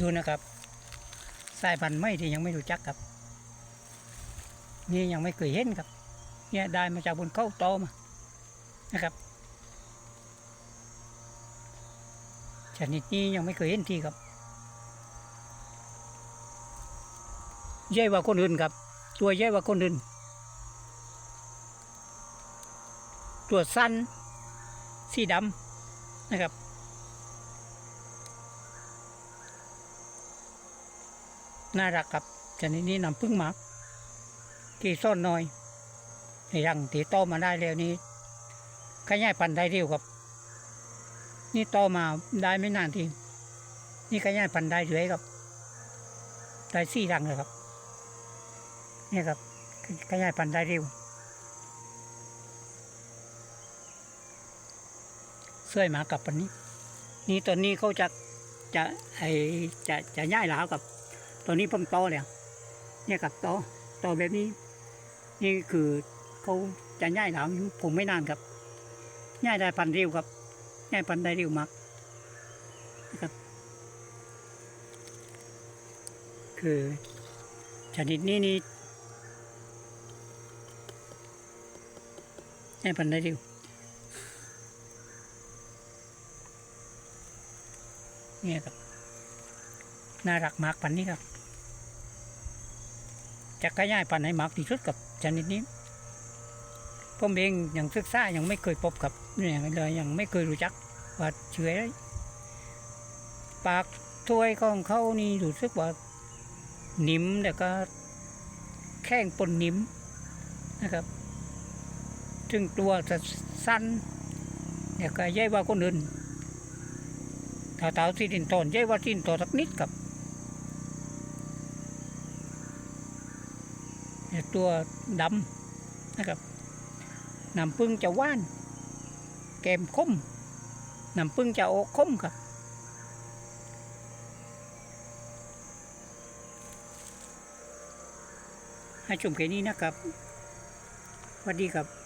ดูนะครับ สายพันธุ์ไม่ที่ยังไม่รู้จักครับ นี่ยังไม่เคยเห็นครับ เนี่ยได้มาจากบนเข้าตอมานะครับชนิดนี้ยังไม่เคยเห็นทีครับใหญ่กว่าคนอื่นครับ ตัวใหญ่กว่าคนอื่น ตัวสั้นสีดำนะครับ น่ารักครับชนิดนี้นำพึ่งหมากที่ซ่อนน้อยในรังที่โตมาได้แล้วนี้ขยายพันธุ์ได้เร็วครับ นี่โตมาได้ไม่นานทีนี่ขยายพันธุ์ได้เรื่อยครับได้สี่รังเลยครับนี่ครับขยายพันธุ์ได้เร็วเสวยหมากกับปันนี้ นี่ตอนนี้เขาจะจะไอจะจะย้ายหลาวกับ ตอนนี้เพิ่งโตแล้วเนี่ยกับโตโตแบบนี้ นี่คือเขาจะย้ายหลาวอยู่ผมไม่นานครับย้ายได้พันเร็วครับย้ายพันได้เร็วมากนะครับ คือชนิดนี้นี่ย้ายพันได้เร็วเนี่ยครับน่ารักมากพันนี้ครับ จะขยายพันธุ์ให้มากที่สุดกับชนิดนี้ผมเองยังศึกษายังไม่เคยพบกับเนี่ยเลยยังไม่เคยรู้จักว่าเชื้อปากถ้วยของเขานี่รู้สึกว่านิ่มแต่ก็แข้งปนนิ่มนะครับถึงตัวจะสั้นเนี่ก็ใหญ่กว่าคนอื่นถ้าเท้าสินตอนใหญ่กว่าสินตอนสักนิดครับ เนี่ย ตัวดำนะครับน้ำพึ่งจะว่าน แกมคมน้ำพึ่งจะออกคมครับให้ชมแค่นี้นะครับสวัสดีครับ